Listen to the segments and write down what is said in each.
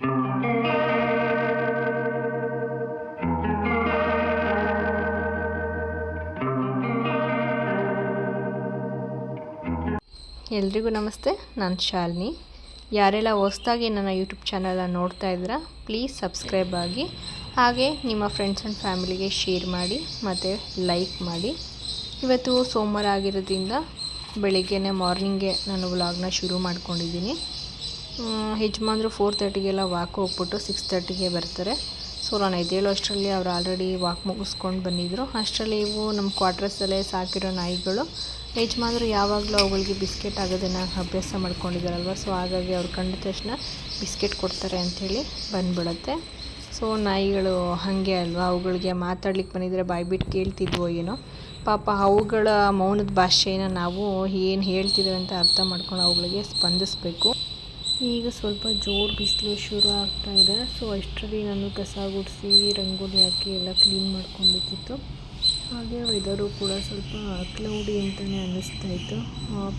ಎಲ್ರಿಗೂ ನಮಸ್ತೆ, ನಾನು ಶಾಲಿನಿ. ಯಾರೆಲ್ಲ ಹೊಸ್ದಾಗಿ ನನ್ನ ಯೂಟ್ಯೂಬ್ ಚಾನಲನ್ನು ನೋಡ್ತಾ ಇದ್ದೀರಾ ಪ್ಲೀಸ್ ಸಬ್ಸ್ಕ್ರೈಬ್ ಆಗಿ. ಹಾಗೆ ನಿಮ್ಮ ಫ್ರೆಂಡ್ಸ್ ಆ್ಯಂಡ್ ಫ್ಯಾಮಿಲಿಗೆ ಶೇರ್ ಮಾಡಿ, ಮತ್ತು ಲೈಕ್ ಮಾಡಿ. ಇವತ್ತು ಸೋಮವಾರ ಆಗಿರೋದ್ರಿಂದ ಬೆಳಿಗ್ಗೆನೇ ಮಾರ್ನಿಂಗೇ ನಾನು ವ್ಲಾಗ್ನ ಶುರು ಮಾಡ್ಕೊಂಡಿದ್ದೀನಿ. ಯಜಮಾನ್ರು ಫೋರ್ ತರ್ಟಿಗೆಲ್ಲ ವಾಕ್ ಹೋಗ್ಬಿಟ್ಟು ಸಿಕ್ಸ್ ತರ್ಟಿಗೆ ಬರ್ತಾರೆ. ಸೊ ನಾನು ಎದ್ದೇಳೋ ಅಷ್ಟರಲ್ಲಿ ಅವ್ರು ಆಲ್ರೆಡಿ ವಾಕ್ ಮುಗಿಸ್ಕೊಂಡು ಬಂದಿದ್ದರು ಅಷ್ಟರಲ್ಲಿ ಇವು ನಮ್ಮ ಕ್ವಾರ್ಟರ್ಸಲ್ಲೇ ಸಾಕಿರೋ ನಾಯಿಗಳು. ಯಜಮಾನ್ರು ಯಾವಾಗಲೂ ಅವುಗಳಿಗೆ ಬಿಸ್ಕೆಟ್ ಆಗೋದನ್ನು ಅಭ್ಯಾಸ ಮಾಡ್ಕೊಂಡಿದ್ದಾರಲ್ವ? ಸೊ ಹಾಗಾಗಿ ಅವ್ರು ಕಂಡ ತಕ್ಷಣ ಬಿಸ್ಕೆಟ್ ಕೊಡ್ತಾರೆ ಅಂಥೇಳಿ ಬಂದ್ಬಿಡುತ್ತೆ. ಸೊ ನಾಯಿಗಳು ಹಾಗೆ ಅಲ್ವಾ? ಅವುಗಳಿಗೆ ಮಾತಾಡ್ಲಿಕ್ಕೆ ಬಂದಿದ್ರೆ ಬಾಯ್ಬಿಟ್ಟು ಕೇಳ್ತಿದ್ವೋ ಏನೋ? ಪಾಪ ಅವುಗಳ ಮೌನದ ಭಾಷೆನ ನಾವು ಏನು ಹೇಳ್ತಿದ್ದೇವೆ ಅಂತ ಅರ್ಥ ಮಾಡ್ಕೊಂಡು ಅವುಗಳಿಗೆ ಸ್ಪಂದಿಸಬೇಕು. ಈಗ ಸ್ವಲ್ಪ ಜೋರು ಬಿಸಿಲು ಶುರು ಆಗ್ತಾ ಇದೆ. ಸೊ ಅಷ್ಟರಲ್ಲಿ ನಾನು ಕಸ ಗುಡಿಸಿ, ರಂಗೋಲಿ ಹಾಕಿ ಎಲ್ಲ ಕ್ಲೀನ್ ಮಾಡ್ಕೊಬೇಕಿತ್ತು ಹಾಗೆ ವೆದರು ಕೂಡ ಸ್ವಲ್ಪ ಕ್ಲೌಡಿ ಅಂತಲೇ ಅನ್ನಿಸ್ತಾ ಇತ್ತು.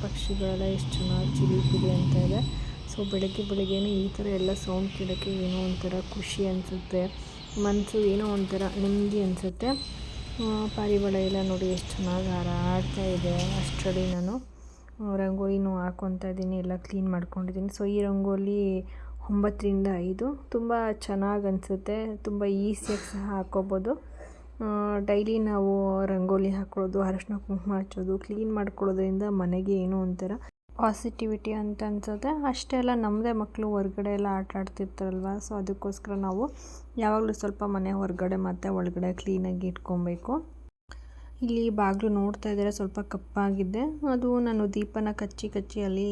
ಪಕ್ಷಿಗಳೆಲ್ಲ ಎಷ್ಟು ಚೆನ್ನಾಗಿ ಚಿಲಿಪಿಲಿ ಅಂತ ಇದೆ. ಸೊ ಬೆಳಗ್ಗೆ ಬೆಳಗ್ಗೆನೇ ಈ ಥರ ಎಲ್ಲ ಸೌಂಡ್ ಕೇಳೋಕ್ಕೆ ಏನೋ ಒಂಥರ ಖುಷಿ ಅನಿಸುತ್ತೆ. ಮನಸ್ಸು ಏನೋ ಒಂಥರ ನೆಮ್ಮದಿ ಅನಿಸುತ್ತೆ. ಪಾರಿವಾಳ ಎಲ್ಲ ನೋಡಿ ಎಷ್ಟು ಚೆನ್ನಾಗಿ ಹಾರಾಡ್ತಾ ಇದೆ ಅಷ್ಟರಲ್ಲಿ ನಾನು. ರಂಗೋಲಿನೂ ಹಾಕ್ಕೊತಾ ಇದ್ದೀನಿ ಎಲ್ಲ ಕ್ಲೀನ್ ಮಾಡ್ಕೊಂಡಿದ್ದೀನಿ ಸೊ ಈ ರಂಗೋಲಿ ಒಂಬತ್ತರಿಂದ ಐದು, ತುಂಬ ಚೆನ್ನಾಗಿ ಅನಿಸುತ್ತೆ, ತುಂಬ ಈಸಿಯಾಗಿ ಸಹ ಹಾಕ್ಕೋಬೋದು. ಡೈಲಿ ನಾವು ರಂಗೋಲಿ ಹಾಕೊಳ್ಳೋದು ಅರಶಿನ ಕುಂಕುಮ ಹಚ್ಚೋದು ಕ್ಲೀನ್ ಮಾಡ್ಕೊಳ್ಳೋದ್ರಿಂದ ಮನೆಗೆ ಏನೋ ಒಂಥರ ಪಾಸಿಟಿವಿಟಿ ಅಂತ ಅನ್ಸುತ್ತೆ. ಅಷ್ಟೇ ಅಲ್ಲ ನಮ್ಮದೇ ಮಕ್ಕಳು ಹೊರಗಡೆ ಎಲ್ಲ ಆಟ ಆಡ್ತಿರ್ತಾರಲ್ವ ಸೊ ಅದಕ್ಕೋಸ್ಕರ ನಾವು ಯಾವಾಗಲೂ ಸ್ವಲ್ಪ ಮನೆ ಹೊರಗಡೆ ಮತ್ತು ಒಳಗಡೆ ಕ್ಲೀನಾಗಿ ಇಟ್ಕೊಬೇಕು. ಇಲ್ಲಿ ಬಾಗಿಲು ನೋಡ್ತಾ ಇದ್ದಾರೆ, ಸ್ವಲ್ಪ ಕಪ್ಪಾಗಿದೆ. ಅದು ನಾನು ದೀಪನ ಕಚ್ಚಿ ಕಚ್ಚಿ ಅಲ್ಲಿ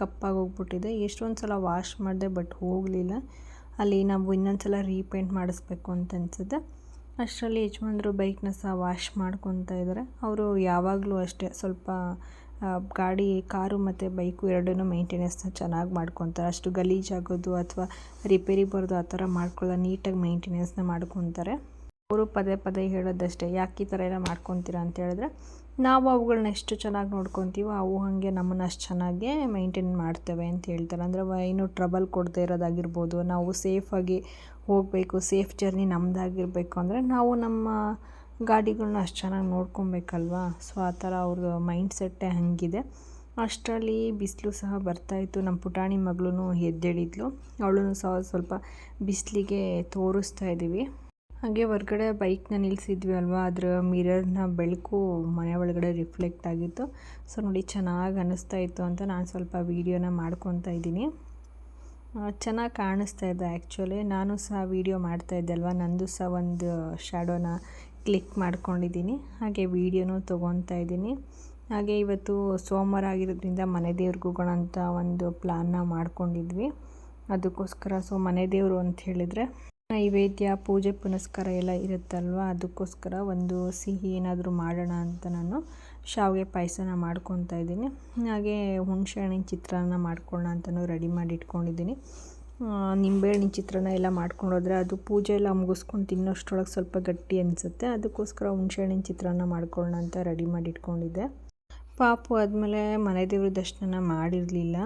ಕಪ್ಪಾಗಿ ಹೋಗ್ಬಿಟ್ಟಿದೆ. ಎಷ್ಟೊಂದು ಸಲ ವಾಶ್ ಮಾಡಿದೆ ಬಟ್ ಹೋಗಲಿಲ್ಲ. ಅಲ್ಲಿ ನಾವು ಇನ್ನೊಂದು ಸಲ ರೀಪೇಂಟ್ ಮಾಡಿಸ್ಬೇಕು ಅಂತ ಅನಿಸುತ್ತೆ. ಅಷ್ಟರಲ್ಲಿ ಯಜಮಾನ್ರು ಬೈಕ್ನ ಸಹ ವಾಶ್ ಮಾಡ್ಕೊತಾ ಇದ್ದಾರೆ. ಅವರು ಯಾವಾಗಲೂ ಅಷ್ಟೇ, ಸ್ವಲ್ಪ ಗಾಡಿ, ಕಾರು ಮತ್ತು ಬೈಕು ಎರಡೂ ಮೇಂಟೆನೆನ್ಸ್ನ ಚೆನ್ನಾಗಿ ಮಾಡ್ಕೊತಾರೆ. ಅಷ್ಟು ಗಲೀಜಾಗೋದು ಅಥವಾ ರಿಪೇರಿ ಬರೋದು ಆ ಥರ ಮಾಡ್ಕೊಳ್ಳೋ ನೀಟಾಗಿ ಮೇಂಟೆನೆನ್ಸ್ನ ಮಾಡ್ಕೊತಾರೆ. ಅವರು ಪದೇ ಪದೇ ಹೇಳೋದಷ್ಟೇ. ಯಾಕೆ ಈ ಥರ ಎಲ್ಲ ಮಾಡ್ಕೊತೀರಾ ಅಂತ ಹೇಳಿದ್ರೆ, ನಾವು ಅವುಗಳನ್ನ ಎಷ್ಟು ಚೆನ್ನಾಗಿ ನೋಡ್ಕೊತೀವೋ ಅವು ಹಾಗೆ ನಮ್ಮನ್ನು ಅಷ್ಟು ಚೆನ್ನಾಗೇ ಮೈಂಟೈನ್ ಮಾಡ್ತೇವೆ ಅಂತ ಹೇಳ್ತಾರೆ. ಅಂದರೆ ಏನು ಟ್ರಬಲ್ ಕೊಡದೇ ಇರೋದಾಗಿರ್ಬೋದು, ನಾವು ಸೇಫಾಗಿ ಹೋಗಬೇಕು ಸೇಫ್ ಜರ್ನಿ ನಮ್ಮದಾಗಿರಬೇಕು ಅಂದರೆ ನಾವು ನಮ್ಮ ಗಾಡಿಗಳನ್ನ ಅಷ್ಟು ಚೆನ್ನಾಗಿ ನೋಡ್ಕೊಬೇಕಲ್ವಾ? ಸೊ ಆ ಥರ ಅವ್ರದ್ದು ಮೈಂಡ್ ಸೆಟ್ಟೇ ಹಾಗಿದೆ. ಅಷ್ಟರಲ್ಲಿ ಬಿಸಿಲು ಸಹ ಬರ್ತಾಯಿತ್ತು ನಮ್ಮ ಪುಟಾಣಿ ಮಗಳೂ ಎದ್ದೇಳಿದ್ಲು. ಅವಳೂ ಸಹ ಸ್ವಲ್ಪ ಬಿಸಿಲಿಗೆ ತೋರಿಸ್ತಾ ಇದ್ದೀವಿ. ಹಾಗೆ ಹೊರ್ಗಡೆ ಬೈಕ್ನ ನಿಲ್ಲಿಸಿದ್ವಿ ಅಲ್ವಾ? ಅದರ ಮಿರರ್ನ ಬೆಳಕು ಮನೆ ಒಳಗಡೆ ರಿಫ್ಲೆಕ್ಟ್ ಆಗಿತ್ತು. ಸೊ ನೋಡಿ ಚೆನ್ನಾಗಿ ಅನ್ನಿಸ್ತಾ ಇತ್ತು ಅಂತ ನಾನು ಸ್ವಲ್ಪ ವೀಡಿಯೋನ ಮಾಡ್ಕೊತಾ ಇದ್ದೀನಿ. ಚೆನ್ನಾಗಿ ಕಾಣಿಸ್ತಾ ಇದೆ ಆ್ಯಕ್ಚುಲಿ ನಾನು ಸಹ ವೀಡಿಯೋ ಮಾಡ್ತಾಯಿದ್ದೆ ಅಲ್ವಾ? ನಂದು ಸಹ ಒಂದು ಶ್ಯಾಡೋನ ಕ್ಲಿಕ್ ಮಾಡ್ಕೊಂಡಿದ್ದೀನಿ. ಹಾಗೆ ವೀಡಿಯೋನೂ ತೊಗೊತಾ ಇದ್ದೀನಿ. ಹಾಗೆ ಇವತ್ತು ಸೋಮವಾರ ಆಗಿರೋದ್ರಿಂದ ಮನೆ ದೇವ್ರಿಗೆ ಹೋಗೋಣ ಅಂತ ಒಂದು ಪ್ಲ್ಯಾನ್ನ ಮಾಡ್ಕೊಂಡಿದ್ವಿ. ಅದಕ್ಕೋಸ್ಕರ ಸೊ ಮನೆ ದೇವರು ಅಂತ ಹೇಳಿದರೆ ನೈವೇದ್ಯ, ಪೂಜೆ, ಪುನಸ್ಕಾರ ಎಲ್ಲ ಇರುತ್ತಲ್ವ? ಅದಕ್ಕೋಸ್ಕರ ಒಂದು ಸಿಹಿ ಏನಾದರೂ ಮಾಡೋಣ ಅಂತ ನಾನು ಶಾವಿಗೆ ಪಾಯಸನ ಮಾಡ್ಕೊತಾ ಇದ್ದೀನಿ. ಹಾಗೆ ಹುಣಸೆಹಣ್ಣಿನ ಚಿತ್ರಾನ್ನ ಮಾಡ್ಕೊಳ್ಳೋಣ ಅಂತಲೂ ರೆಡಿ ಮಾಡಿ ಇಟ್ಕೊಂಡಿದ್ದೀನಿ ನಿಂಬೆಹಣ್ಣಿನ ಚಿತ್ರಾನ್ನ ಎಲ್ಲ ಮಾಡ್ಕೊಂಡೋದ್ರೆ ಅದು ಪೂಜೆ ಎಲ್ಲ ಮುಗಿಸ್ಕೊಂಡು ತಿನ್ನೋಷ್ಟ್ರೊಳಗೆ ಸ್ವಲ್ಪ ಗಟ್ಟಿ ಅನಿಸುತ್ತೆ. ಅದಕ್ಕೋಸ್ಕರ ಹುಣಸೆಹಣ್ಣಿನ ಚಿತ್ರಾನ್ನ ಮಾಡ್ಕೊಳ್ಳೋಣ ಅಂತ ರೆಡಿ ಮಾಡಿ ಇಟ್ಕೊಂಡಿದ್ದೆ ಪಾಪು ಆದಮೇಲೆ ಮನೆ ದೇವ್ರ ದರ್ಶನ ಮಾಡಿರಲಿಲ್ಲ.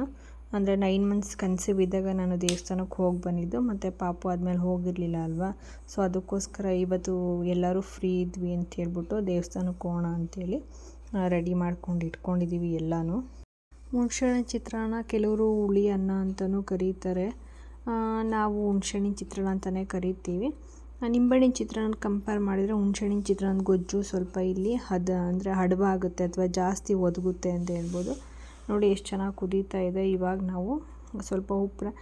ಅಂದರೆ ನೈನ್ ಮಂತ್ಸ್ ಕನ್ಸೀವ್ ಇದ್ದಾಗ ನಾನು ದೇವಸ್ಥಾನಕ್ಕೆ ಹೋಗಿ ಬಂದಿದ್ದು, ಮತ್ತು ಪಾಪು ಆದಮೇಲೆ ಹೋಗಿರಲಿಲ್ಲ ಅಲ್ವಾ? ಸೊ ಅದಕ್ಕೋಸ್ಕರ ಇವತ್ತು ಎಲ್ಲರೂ ಫ್ರೀ ಇದ್ವಿ ಅಂತ ಹೇಳ್ಬಿಟ್ಟು ದೇವಸ್ಥಾನಕ್ಕೆ ಹೋಗೋಣ ಅಂಥೇಳಿ ರೆಡಿ ಮಾಡ್ಕೊಂಡು ಇಟ್ಕೊಂಡಿದ್ದೀವಿ ಎಲ್ಲನೂ. ಹುಣ್ಸೆಹಣ್ಣಿನ ಚಿತ್ರಾನ್ನ, ಕೆಲವರು ಹುಳಿ ಅನ್ನ ಅಂತಲೂ ಕರೀತಾರೆ. ನಾವು ಹುಣ್ಸೆಹಣ್ಣಿನ ಚಿತ್ರಾನ್ನ ಅಂತಲೇ ಕರಿತೀವಿ. ನಿಂಬೆಹಣ್ಣಿನ ಚಿತ್ರಾನ್ನ ಕಂಪೇರ್ ಮಾಡಿದರೆ ಹುಣ್ಸೆಹಣ್ಣಿನ ಚಿತ್ರಾನ್ನ ಗೊಜ್ಜು ಸ್ವಲ್ಪ ಇಲ್ಲಿ ಹದ ಅಂದರೆ ಹಡವಾಗುತ್ತೆ ಅಥವಾ ಜಾಸ್ತಿ ಒದಗುತ್ತೆ ಅಂತ ಹೇಳ್ಬೋದು. ನೋಡಿ ಎಷ್ಟು ಚೆನ್ನಾಗಿ ಕುದೀತಾ ಇದೆ. ಇವಾಗ ನಾವು ಸ್ವಲ್ಪ ಉಪ್ಪನ್ನ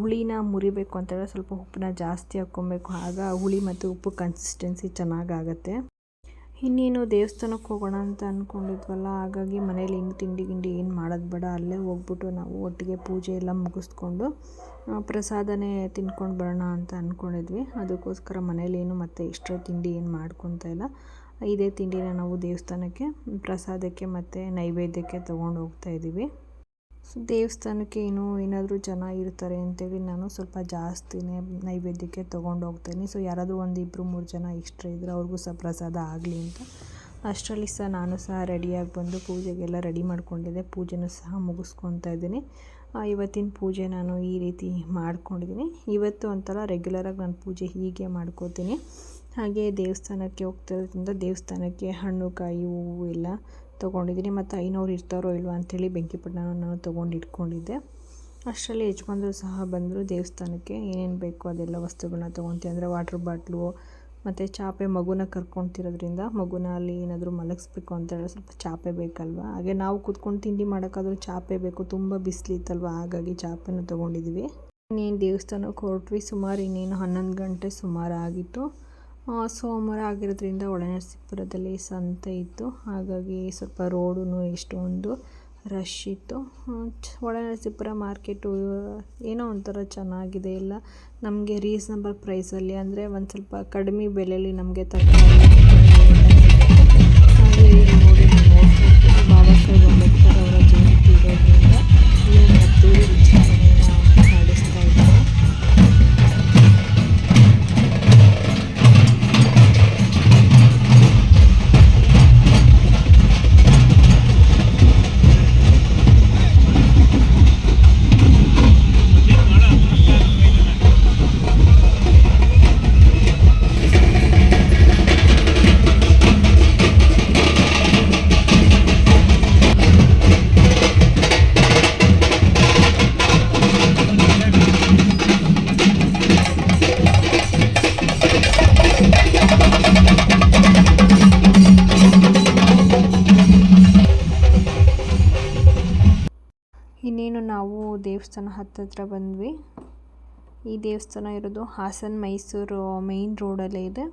ಹುಳಿನ ಮುರಿಬೇಕು ಅಂತೇಳಿ ಸ್ವಲ್ಪ ಉಪ್ಪನ್ನ ಜಾಸ್ತಿ ಹಾಕ್ಕೊಬೇಕು. ಆಗ ಹುಳಿ ಮತ್ತು ಉಪ್ಪು ಕನ್ಸಿಸ್ಟೆನ್ಸಿ ಚೆನ್ನಾಗಾಗತ್ತೆ. ಇನ್ನೇನು ದೇವಸ್ಥಾನಕ್ಕೆ ಹೋಗೋಣ ಅಂತ ಅಂದ್ಕೊಂಡಿದ್ವಲ್ಲ ಹಾಗಾಗಿ ಮನೇಲಿ ಹಿಂಗೆ ತಿಂಡಿ ಗಿಂಡಿ ಏನು ಮಾಡೋದು ಬೇಡ. ಅಲ್ಲೇ ಹೋಗ್ಬಿಟ್ಟು ನಾವು ಒಟ್ಟಿಗೆ ಪೂಜೆ ಎಲ್ಲ ಮುಗಿಸ್ಕೊಂಡು ಪ್ರಸಾದನೇ ತಿನ್ಕೊಂಡು ಬರೋಣ ಅಂತ ಅಂದ್ಕೊಂಡಿದ್ವಿ ಅದಕ್ಕೋಸ್ಕರ ಮನೇಲಿ ಏನು ಮತ್ತೆ ಎಕ್ಸ್ಟ್ರಾ ತಿಂಡಿ ಏನು ಮಾಡ್ಕೊತಾ ಇಲ್ಲ. ಇದೇ ತಿಂಡಿನ ನಾವು ದೇವಸ್ಥಾನಕ್ಕೆ, ಪ್ರಸಾದಕ್ಕೆ ಮತ್ತು ನೈವೇದ್ಯಕ್ಕೆ ತೊಗೊಂಡು ಹೋಗ್ತಾ ಇದ್ದೀವಿ ಸೊ ದೇವಸ್ಥಾನಕ್ಕೆ ಏನು ಏನಾದರೂ ಜನ ಇರ್ತಾರೆ ಅಂತೇಳಿ ನಾನು ಸ್ವಲ್ಪ ಜಾಸ್ತಿನೇ ನೈವೇದ್ಯಕ್ಕೆ ತೊಗೊಂಡು ಹೋಗ್ತೀನಿ. ಸೊ ಯಾರಾದರೂ ಒಂದು ಇಬ್ಬರು ಮೂರು ಜನ ಎಕ್ಸ್ಟ್ರಾ ಇದ್ದರೆ ಅವ್ರಿಗೂ ಸಹ ಪ್ರಸಾದ ಆಗಲಿ ಅಂತ. ಅಷ್ಟರಲ್ಲಿ ಸಹ ನಾನು ಸಹ ರೆಡಿಯಾಗಿ ಬಂದು ಪೂಜೆಗೆಲ್ಲ ರೆಡಿ ಮಾಡ್ಕೊಂಡಿದ್ದೆ. ಪೂಜೆನೂ ಸಹ ಮುಗಿಸ್ಕೊತಾ ಇದ್ದೀನಿ. ಇವತ್ತಿನ ಪೂಜೆ ನಾನು ಈ ರೀತಿ ಮಾಡ್ಕೊಂಡಿದ್ದೀನಿ. ಇವತ್ತು ಒಂಥರ ರೆಗ್ಯುಲರಾಗಿ ನಾನು ಪೂಜೆ ಹೀಗೆ ಮಾಡ್ಕೋತೀನಿ. ಹಾಗೆ ದೇವಸ್ಥಾನಕ್ಕೆ ಹೋಗ್ತಿರೋದ್ರಿಂದ ದೇವಸ್ಥಾನಕ್ಕೆ ಹಣ್ಣು, ಕಾಯಿ, ಹೂವು ಎಲ್ಲ ತೊಗೊಂಡಿದ್ದೀನಿ. ಮತ್ತು ಐನೂರು ಇರ್ತಾರೋ ಇಲ್ವೋ ಅಂಥೇಳಿ ಬೆಂಕಿಪಟ್ಟಣ ನಾನು ತೊಗೊಂಡು ಇಟ್ಕೊಂಡಿದ್ದೆ. ಅಷ್ಟರಲ್ಲಿ ಯಜಮಾನ್ರು ಸಹ ಬಂದರು. ದೇವಸ್ಥಾನಕ್ಕೆ ಏನೇನು ಬೇಕೋ ಅದೆಲ್ಲ ವಸ್ತುಗಳನ್ನ ತೊಗೊತೀವಿ. ಅಂದರೆ ವಾಟ್ರ್ ಬಾಟ್ಲು ಮತ್ತು ಚಾಪೆ ಮಗುನ ಕರ್ಕೊತಿರೋದ್ರಿಂದ ಮಗುನ ಅಲ್ಲಿ ಏನಾದರೂ ಮಲಗಿಸ್ಬೇಕು ಅಂತ ಹೇಳಿ ಸ್ವಲ್ಪ ಚಾಪೆ ಬೇಕಲ್ವಾ? ಹಾಗೆ ನಾವು ಕೂತ್ಕೊಂಡು ತಿಂಡಿ ಮಾಡೋಕ್ಕಾದ್ರೂ ಚಾಪೆ ಬೇಕು. ತುಂಬ ಬಿಸಿಲಿತ್ತಲ್ವ ಹಾಗಾಗಿ ಚಾಪೆನ ತೊಗೊಂಡಿದ್ವಿ. ಇನ್ನೇನು ದೇವಸ್ಥಾನಕ್ಕೆ ಹೊರಟ್ವಿ. ಸುಮಾರು ಇನ್ನೇನು ಹನ್ನೊಂದು ಗಂಟೆ ಸುಮಾರು ಆಗಿತ್ತು ಸೋಮವಾರ ಆಗಿರೋದ್ರಿಂದ ಒಳನರಸೀಪುರದಲ್ಲಿ ಸಂತೆ ಇತ್ತು. ಹಾಗಾಗಿ ಸ್ವಲ್ಪ ರೋಡು ಎಷ್ಟೊಂದು ರಶ್ ಇತ್ತು. ಒಳನರಸೀಪುರ ಮಾರ್ಕೆಟು ಏನೋ ಒಂಥರ ಚೆನ್ನಾಗಿದೆ. ಎಲ್ಲ ನಮಗೆ ರೀಸನಬಲ್ ಪ್ರೈಸಲ್ಲಿ ಅಂದರೆ ಒಂದು ಸ್ವಲ್ಪ ಕಡಿಮೆ ಬೆಲೆಯಲ್ಲಿ ನಮಗೆ ತರಕಾರಿ ದೇವಸ್ಥಾನ ಹತ್ತತ್ರ ಬಂದ್ವಿ. ಈ ದೇವಸ್ಥಾನ ಇರೋದು ಹಾಸನ ಮೈಸೂರು ಮೇಯ್ನ್ ರೋಡಲ್ಲೇ ಇದೆ.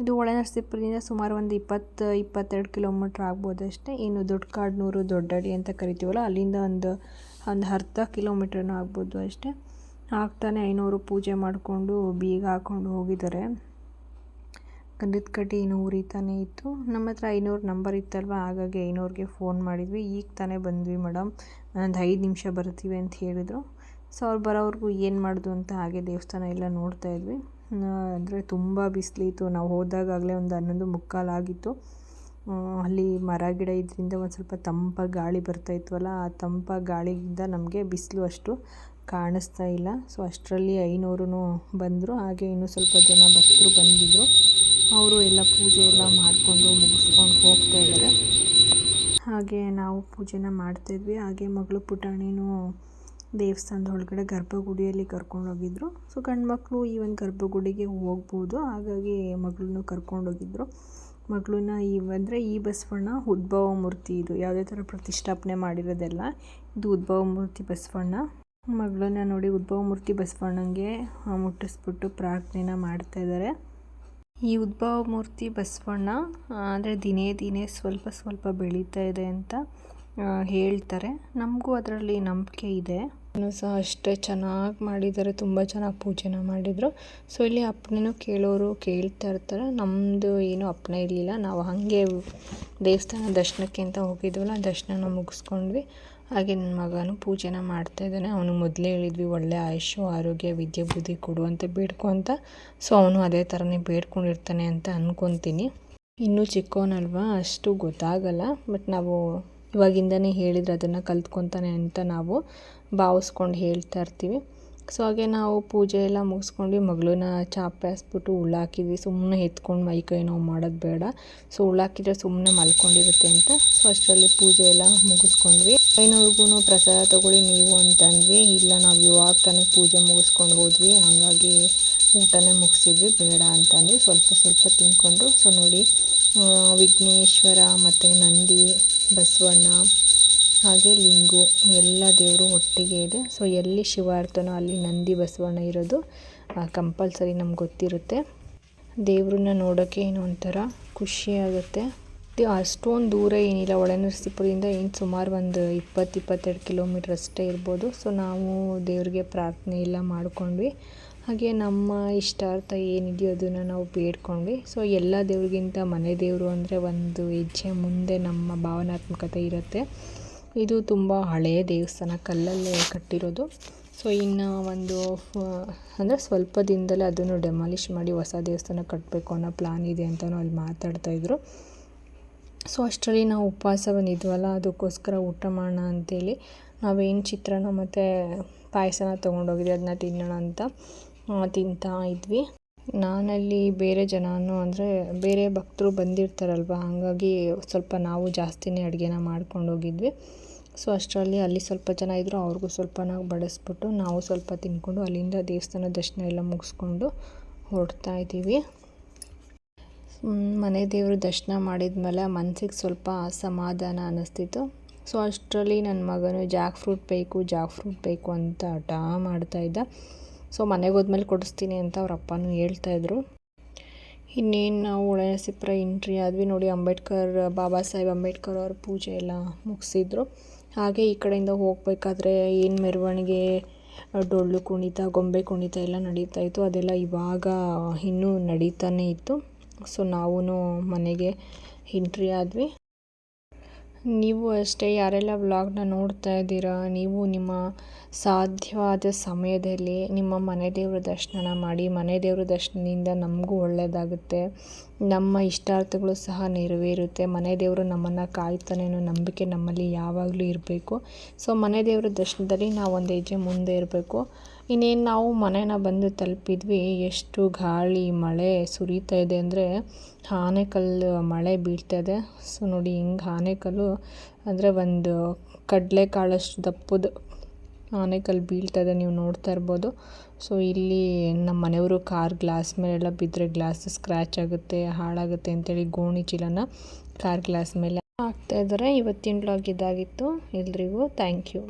ಇದು ಒಳನರಸೀಪುರದಿಂದ ಸುಮಾರು ಒಂದು ಇಪ್ಪತ್ತು, ಇಪ್ಪತ್ತೆರಡು ಕಿಲೋಮೀಟ್ರ್ ಆಗ್ಬೋದು ಅಷ್ಟೇ. ಇನ್ನು ದೊಡ್ಡಕಾಡ್ನೂರು ದೊಡ್ಡಡಿ ಅಂತ ಕರಿತೀವಲ್ಲ, ಅಲ್ಲಿಂದ ಒಂದು ಒಂದು ಅರ್ಧ ಕಿಲೋಮೀಟ್ರನೂ ಆಗ್ಬೋದು ಅಷ್ಟೇ. ಆಗ್ತಾನೆ ಐನೂರು ಪೂಜೆ ಮಾಡಿಕೊಂಡು ಬೀಗ ಹಾಕ್ಕೊಂಡು ಹೋಗಿದ್ದಾರೆ. ಗಂಧದ ಕಡ್ಡಿ ಇನ್ನೂ ಉರಿತಾನೆ ಇತ್ತು. ನಮ್ಮ ಹತ್ರ ಐನೂರು ನಂಬರ್ ಇತ್ತಲ್ವ? ಹಾಗಾಗಿ ಐನೂರಿಗೆ ಫೋನ್ ಮಾಡಿದ್ವಿ. ಈಗ ತಾನೇ ಬಂದ್ವಿ ಮೇಡಮ್. ಒಂದು ಐದು ನಿಮಿಷ ಬರ್ತೀವಿ ಅಂತ ಹೇಳಿದರು. ಸೊ ಅವ್ರು ಬರೋವ್ರಿಗೂ ಏನು ಮಾಡೋದು ಅಂತ ಹಾಗೆ ದೇವಸ್ಥಾನ ಎಲ್ಲ ನೋಡ್ತಾ ಇದ್ವಿ. ಅಂದರೆ ತುಂಬ ಬಿಸಿಲಿತ್ತು. ನಾವು ಹೋದಾಗಲೇ ಒಂದು ಹನ್ನೊಂದು ಮುಕ್ಕಾಲಾಗಿತ್ತು ಅಲ್ಲಿ ಮರ ಗಿಡ ಇದರಿಂದ ಒಂದು ಸ್ವಲ್ಪ ತಂಪಾಗಿ ಗಾಳಿ ಬರ್ತಾ ಅಲ್ಲ ಆ ತಂಪಾಗಿ ಗಾಳಿಯಿಂದ ನಮಗೆ ಬಿಸಿಲು ಅಷ್ಟು. ಕಾಣಿಸ್ತಾ ಇಲ್ಲ. ಸೊ ಅಷ್ಟರಲ್ಲಿ ಐನೂರು ಬಂದರು. ಹಾಗೆ ಇನ್ನೂ ಸ್ವಲ್ಪ ಜನ ಭಕ್ತರು ಬಂದಿದ್ದರು ಅವರು ಎಲ್ಲ ಪೂಜೆ ಎಲ್ಲ ಮಾಡಿಕೊಂಡು ಮುಗಿಸ್ಕೊಂಡು ಹೋಗ್ತಾ ಇದ್ದಾರೆ. ಹಾಗೆ ನಾವು ಪೂಜೆನ ಮಾಡ್ತಾಯಿದ್ವಿ ಹಾಗೆ ಮಗಳು ಪುಟಾಣಿನೂ ದೇವಸ್ಥಾನದ ಒಳಗಡೆ ಗರ್ಭಗುಡಿಯಲ್ಲಿ ಕರ್ಕೊಂಡು ಹೋಗಿದ್ರು. ಸೊ ಗಂಡು ಮಕ್ಕಳು ಈ ಒಂದು ಗರ್ಭಗುಡಿಗೆ ಹೋಗ್ಬೋದು. ಹಾಗಾಗಿ ಮಗಳನ್ನೂ ಕರ್ಕೊಂಡೋಗಿದ್ರು ಮಗಳನ್ನ ಈ ಅಂದರೆ ಈ ಬಸವಣ್ಣ ಉದ್ಭವ ಮೂರ್ತಿ ಇದು. ಯಾವುದೇ ಥರ ಪ್ರತಿಷ್ಠಾಪನೆ ಮಾಡಿರೋದೆಲ್ಲ. ಇದು ಉದ್ಭವ ಮೂರ್ತಿ ಬಸವಣ್ಣ. ಮಗಳನ್ನ ನೋಡಿ ಉದ್ಭವ ಮೂರ್ತಿ ಬಸವಣ್ಣಂಗೆ ಆ, ಮುಟ್ಟಿಸ್ಬಿಟ್ಟು ಪ್ರಾರ್ಥನೆನ ಮಾಡ್ತಾ ಇದ್ದಾರೆ ಈ ಉದ್ಭವ ಮೂರ್ತಿ ಬಸವಣ್ಣ ಅಂದರೆ ದಿನೇ ದಿನೇ ಸ್ವಲ್ಪ ಸ್ವಲ್ಪ ಬೆಳೀತಾ ಇದೆ ಅಂತ ಹೇಳ್ತಾರೆ. ನಮಗೂ ಅದರಲ್ಲಿ ನಂಬಿಕೆ ಇದೆ. ಸಹ ಅಷ್ಟೇ ಚೆನ್ನಾಗಿ ಮಾಡಿದ್ದಾರೆ, ತುಂಬ ಚೆನ್ನಾಗಿ ಪೂಜೆನ ಮಾಡಿದರು. ಸೊ ಇಲ್ಲಿ ಅಪ್ಪಣೆನೂ ಕೇಳೋರು ಕೇಳ್ತಾ ಇರ್ತಾರೆ. ನಮ್ಮದು ಏನೂ ಅಪ್ಪಣೆ ಇರಲಿಲ್ಲ. ನಾವು ಹಾಗೆ ದೇವಸ್ಥಾನ ದರ್ಶನಕ್ಕೆ ಅಂತ ಹೋಗಿದ್ವಲ್ಲ ದರ್ಶನನ ಮುಗಿಸ್ಕೊಂಡ್ವಿ. ಹಾಗೆ ನನ್ನ ಮಗನೂ ಪೂಜೆನ ಮಾಡ್ತಾ ಇದ್ದಾನೆ. ಅವನು ಮೊದಲೇ ಹೇಳಿದ್ವಿ, ಒಳ್ಳೆ ಆಯುಷು ಆರೋಗ್ಯ, ವಿದ್ಯೆ, ಬುದ್ಧಿ ಕೊಡು ಅಂತ ಬೇಡ್ಕೊ ಅಂತ. ಸೊ ಅವನು ಅದೇ ಥರನೇ ಬೇಡ್ಕೊಂಡಿರ್ತಾನೆ ಅಂತ ಅಂದ್ಕೊತೀನಿ ಇನ್ನೂ ಚಿಕ್ಕವನಲ್ವಾ? ಅಷ್ಟು ಗೊತ್ತಾಗಲ್ಲ. ಬಟ್ ನಾವು ಇವಾಗಿಂದನೇ ಹೇಳಿದ್ರೆ ಅದನ್ನು ಕಲ್ತ್ಕೊತಾನೆ ಅಂತ ನಾವು ಭಾವಿಸ್ಕೊಂಡು ಹೇಳ್ತಾ ಇರ್ತೀವಿ. ಸೊ ಹಾಗೆ ನಾವು ಪೂಜೆ ಎಲ್ಲ ಮುಗಿಸ್ಕೊಂಡು ಮಗಳನ್ನ ಚಾಪೆ ಹಾಸ್ಬಿಟ್ಟು ಉಳ್ಳಾಕಿದ್ವಿ. ಸುಮ್ಮನೆ ಎತ್ಕೊಂಡು ಮೈ ಕೈ ನೋವು ಮಾಡೋದು ಬೇಡ. ಸೊ ಉಳ್ಳಾಕಿದ್ರೆ ಸುಮ್ಮನೆ ಮಲ್ಕೊಂಡಿರುತ್ತೆ ಅಂತ. ಸೊ ಅಷ್ಟರಲ್ಲಿ ಪೂಜೆ ಎಲ್ಲ ಮುಗಿಸ್ಕೊಂಡ್ವಿ. ಅಯ್ಯನವ್ರಿಗೂ ಪ್ರಸಾದ ತಗೊಳ್ಳಿ, ನೀವು ಅಂತಂದ್ವಿ. ಇಲ್ಲ, ನಾವು ಇವಾಗ ತಾನೇ ಪೂಜೆ ಮುಗಿಸ್ಕೊಂಡು ಹೋದ್ವಿ. ಹಾಗಾಗಿ ಊಟನೇ ಮುಗಿಸಿದ್ವಿ. ಬೇಡ ಅಂತಂದ್ವಿ. ಸ್ವಲ್ಪ ಸ್ವಲ್ಪ ತಿನ್ಕೊಂಡ್ರು ಸೊ ನೋಡಿ ವಿಘ್ನೇಶ್ವರ ಮತ್ತು ನಂದಿ, ಬಸವಣ್ಣ, ಹಾಗೆ ಲಿಂಗು ಎಲ್ಲ ದೇವರು ಒಟ್ಟಿಗೆ ಇದೆ. ಸೊ ಎಲ್ಲಿ ಶಿವ ಇರ್ತಾನೋ ಅಲ್ಲಿ ನಂದಿ, ಬಸವಣ್ಣ ಇರೋದು ಕಂಪಲ್ಸರಿ ನಮ್ಗೆ ಗೊತ್ತಿರುತ್ತೆ. ದೇವ್ರನ್ನ ನೋಡೋಕ್ಕೆ ಏನೋ ಒಂಥರ ಖುಷಿಯಾಗುತ್ತೆ ಅಷ್ಟೊಂದು ದೂರ ಏನಿಲ್ಲ. ಒಳನರಸೀಪುರದಿಂದ ಏನು ಸುಮಾರು ಒಂದು ಇಪ್ಪತ್ತು ಇಪ್ಪತ್ತೆರಡು ಕಿಲೋಮೀಟ್ರ್ ಅಷ್ಟೇ ಇರ್ಬೋದು. ಸೊ ನಾವು ದೇವ್ರಿಗೆ ಪ್ರಾರ್ಥನೆ ಎಲ್ಲ ಮಾಡ್ಕೊಂಡ್ವಿ. ಹಾಗೆ ನಮ್ಮ ಇಷ್ಟಾರ್ಥ ಏನಿದೆಯೋ ಅದನ್ನು ನಾವು ಬೇಡ್ಕೊಂಡ್ವಿ. ಸೊ ಎಲ್ಲ ದೇವ್ರಿಗಿಂತ ಮನೆ ದೇವರು ಅಂದರೆ ಒಂದು ಹೆಜ್ಜೆ ಮುಂದೆ ನಮ್ಮ ಭಾವನಾತ್ಮಕತೆ ಇರುತ್ತೆ. ಇದು ತುಂಬ ಹಳೆಯ ದೇವಸ್ಥಾನ, ಕಲ್ಲಲ್ಲೇ ಕಟ್ಟಿರೋದು. ಸೊ ಇನ್ನು ಒಂದು ಅಂದರೆ ಸ್ವಲ್ಪ ದಿನದಲ್ಲೇ ಅದನ್ನು ಡೆಮಾಲಿಷ್ ಮಾಡಿ ಹೊಸ ದೇವಸ್ಥಾನ ಕಟ್ಟಬೇಕು ಅನ್ನೋ ಪ್ಲಾನ್ ಇದೆ ಅಂತಲೂ ಅಲ್ಲಿ ಮಾತಾಡ್ತಾಯಿದ್ರು ಸೊ ಅಷ್ಟರಲ್ಲಿ ನಾವು ಉಪವಾಸ ಬಂದಿದ್ವಲ್ಲ ಅದಕ್ಕೋಸ್ಕರ ಊಟ ಮಾಡೋಣ ಅಂತೇಳಿ ನಾವೇನು ಚಿತ್ರಾನ್ನ ಮತ್ತು ಪಾಯಸನ ತೊಗೊಂಡೋಗಿದ್ವಿ, ಅದನ್ನ ತಿನ್ನೋಣ ಅಂತ. ತಿಂತಾ ಇದ್ವಿ. ನಾನಲ್ಲಿ ಬೇರೆ ಜನನೂ ಅಂದರೆ ಬೇರೆ ಭಕ್ತರು ಬಂದಿರ್ತಾರಲ್ವ, ಹಾಗಾಗಿ ಸ್ವಲ್ಪ ನಾವು ಜಾಸ್ತಿನೇ ಅಡುಗೆನ ಮಾಡ್ಕೊಂಡು ಹೋಗಿದ್ವಿ. ಸೊ ಅಷ್ಟರಲ್ಲಿ ಅಲ್ಲಿ ಸ್ವಲ್ಪ ಜನ ಇದ್ದರು ಅವ್ರಿಗೂ ಸ್ವಲ್ಪ ನಾವು ಬಡಿಸ್ಬಿಟ್ಟು ನಾವು ಸ್ವಲ್ಪ ತಿಂದ್ಕೊಂಡು ಅಲ್ಲಿಂದ ದೇವಸ್ಥಾನ ದರ್ಶನ ಎಲ್ಲ ಮುಗಿಸ್ಕೊಂಡು ಹೊರಡ್ತಾ ಇದ್ದೀವಿ. ಮನೆ ದೇವರು ದರ್ಶನ ಮಾಡಿದ್ಮೇಲೆ ಮನಸ್ಸಿಗೆ ಸ್ವಲ್ಪ ಸಮಾಧಾನ ಅನ್ನಿಸ್ತಿತ್ತು ಸೊ ಅಷ್ಟರಲ್ಲಿ ನನ್ನ ಮಗನು ಜಾಕ್ ಫ್ರೂಟ್ ಬೇಕು ಜಾಕ್ ಫ್ರೂಟ್ ಬೇಕು ಅಂತ ಹಠ ಮಾಡ್ತಾಯಿದ್ದ ಸೊ ಮನೆಗೆ ಹೋದ್ಮೇಲೆ ಕೊಡಿಸ್ತೀನಿ ಅಂತ ಅವ್ರ ಅಪ್ಪನೂ ಹೇಳ್ತಾಯಿದ್ರು ಇನ್ನೇನು ನಾವು ಒಳನರಸೀಪುರ ಎಂಟ್ರಿ ಆದ್ವಿ ನೋಡಿ, ಅಂಬೇಡ್ಕರ್, ಬಾಬಾ ಸಾಹೇಬ್ ಅಂಬೇಡ್ಕರ್ ಅವ್ರ ಪೂಜೆ ಎಲ್ಲ ಮುಗಿಸಿದ್ರು. ಹಾಗೆ ಈ ಕಡೆಯಿಂದ ಹೋಗಬೇಕಾದ್ರೆ ಏನು ಮೆರವಣಿಗೆ, ಡೊಳ್ಳು ಕುಣಿತ, ಗೊಂಬೆ ಕುಣಿತ ಎಲ್ಲ ನಡೀತಾ ಇತ್ತು. ಅದೆಲ್ಲ ಇವಾಗ ಇನ್ನೂ ನಡೀತಾನೆ ಇತ್ತು. ಸೊ ನಾವೂ ಮನೆಗೆ ಎಂಟ್ರಿ ಆದ್ವಿ. ನೀವು ಅಷ್ಟೇ ಯಾರೆಲ್ಲ ವ್ಲಾಗ್ನ ನೋಡ್ತಾ ಇದ್ದೀರಾ, ನೀವು ನಿಮ್ಮ ಸಾಧ್ಯವಾದ ಸಮಯದಲ್ಲಿ ನಿಮ್ಮ ಮನೆ ದೇವರ ದರ್ಶನ ಮಾಡಿ, ಮನೆ ದೇವರ ದರ್ಶನದಿಂದ ನಮಗೂ ಒಳ್ಳೆಯದಾಗುತ್ತೆ ನಮ್ಮ ಇಷ್ಟಾರ್ಥಗಳು ಸಹ ನೆರವೇರುತ್ತೆ. ಮನೆ ದೇವರು ನಮ್ಮನ್ನು ಕಾಯ್ತಾನೆ ಅನ್ನೋ ನಂಬಿಕೆ ನಮ್ಮಲ್ಲಿ ಯಾವಾಗಲೂ ಇರಬೇಕು. ಸೊ ಮನೆ ದೇವರ ದರ್ಶನದಲ್ಲಿ ನಾವು ಒಂದು ಹೆಜ್ಜೆ ಮುಂದೆ ಇರಬೇಕು. ಇನ್ನೇನು ನಾವು ಮನೆನ ಬಂದು ತಲುಪಿದ್ವಿ. ಎಷ್ಟು ಗಾಳಿ, ಮಳೆ ಸುರಿತಾ ಇದೆ ಅಂದರೆ ಆನೆಕಲ್ಲು ಮಳೆ ಬೀಳ್ತಾ ಇದೆ. ಸೊ ನೋಡಿ ಹಿಂಗೆ ಆನೆಕಲ್ಲು ಅಂದರೆ ಒಂದು ಕಡಲೆಕಾಳಷ್ಟು ದಪ್ಪದ ಆನೆಕಲ್ಲು ಬೀಳ್ತಾ ಇದೆ. ನೀವು ನೋಡ್ತಾ ಇರ್ಬೋದು. ಸೊ ಇಲ್ಲಿ ನಮ್ಮ ಮನೆಯವರು ಕಾರ್ ಗ್ಲಾಸ್ ಮೇಲೆಲ್ಲ ಬಿದ್ದರೆ ಗ್ಲಾಸ್ ಸ್ಕ್ರ್ಯಾಚ್ ಆಗುತ್ತೆ, ಹಾಳಾಗುತ್ತೆ ಅಂತೇಳಿ ಗೋಣಿ ಚೀಲನ ಕಾರ್ ಗ್ಲಾಸ್ ಮೇಲೆ ಹಾಕ್ತಾ ಇದ್ದಾರೆ. ಇವತ್ತಿನ ಬ್ಲಾಗ್ ಇದಾಗಿತ್ತು. ಎಲ್ರಿಗೂ ಥ್ಯಾಂಕ್ ಯು